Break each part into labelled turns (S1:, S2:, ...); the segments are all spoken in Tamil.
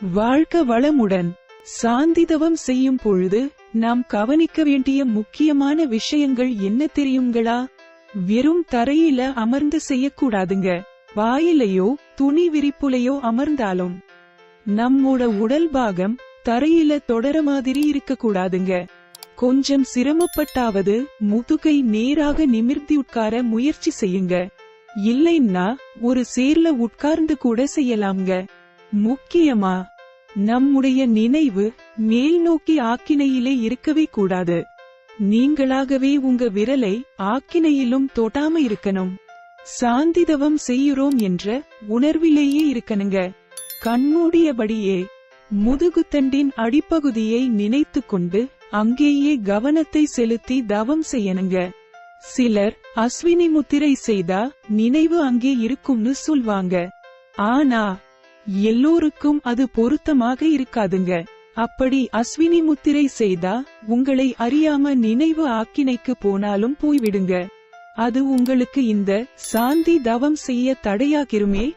S1: வாழ்க வளமுடன். சாந்திதவம் செய்யும் பொழுது நாம் கவனிக்க வேண்டிய முக்கியமான விஷயங்கள் என்ன தெரியுங்களா? வெறும் தரையில அமர்ந்து செய்யக்கூடாதுங்க. வாயிலையோ துணி விரிப்புலையோ அமர்ந்தாலும் நம்மோட உடல் பாகம் தரையில தொடர மாதிரி இருக்க கூடாதுங்க கொஞ்சம் சிரமப்பட்டாவது முதுகை நேராக நிமிர்த்தி உட்கார முயற்சி செய்யுங்க. இல்லைன்னா ஒரு சேர்ல உட்கார்ந்து கூட செய்யலாம்ங்க. முக்கியமா? நம்முடைய நினைவு மேல் நோக்கி ஆக்கினையிலே இருக்கவே கூடாது. நீங்களாகவே உங்க விரலை ஆக்கினையிலும் தொட்டாம இருக்கணும். சாந்திதவம் செய்யுறோம் என்ற உணர்விலேயே இருக்கணுங்க. கண்மூடியபடியே முதுகுத்தண்டின் அடிப்பகுதியை நினைத்து கொண்டு அங்கேயே கவனத்தை செலுத்தி தவம் செய்யணுங்க. சிலர் அஸ்வினி முத்திரை செய்தா நினைவு அங்கே இருக்கும்னு சொல்வாங்க. ஆனா எல்லோருக்கும் அது பொருத்தமாக இருக்காதுங்க. அப்படி அஸ்வினி முத்திரை செய்தா உங்களை அறியாம நினைவு ஆக்கினைக்கு போனாலும் போய்விடுங்க. அது உங்களுக்கு இந்த சாந்தி தவம் செய்ய தடையாகிருமே?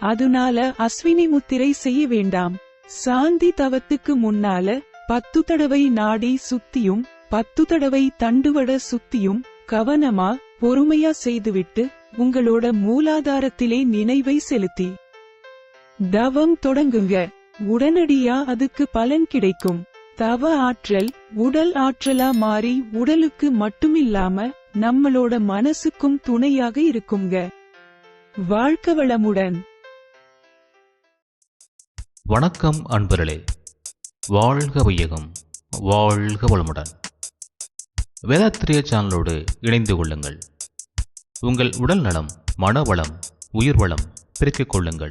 S1: அதனால அஸ்வினி முத்திரை செய்ய வேண்டாம். சாந்தி தவத்துக்கு முன்னால பத்து தடவை நாடி சுத்தியும் பத்து தடவை தண்டுவட சுத்தியும் கவனமா பொறுமையா செய்துவிட்டு உங்களோட மூலாதாரத்திலே நினைவை செலுத்தி. தவம் தொடங்குங்க. உடனடியா அதுக்கு பலன் கிடைக்கும். தவ ஆற்றல் உடல் ஆற்றலா மாறி உடலுக்கு மட்டுமில்லாம நம்மளோட மனசுக்கும் துணையாக இருக்குங்க. வாழ்க்க வளமுடன்.
S2: வணக்கம் அன்பர்களே. வாழ்க வையகம். வாழ்க வளமுடன். வேதாத்திரிய சேனலோடு இணைந்து கொள்ளுங்கள். உங்கள் உடல் நலம் மனவளம் உயிர்வளம் பெருக்கிக் கொள்ளுங்கள்.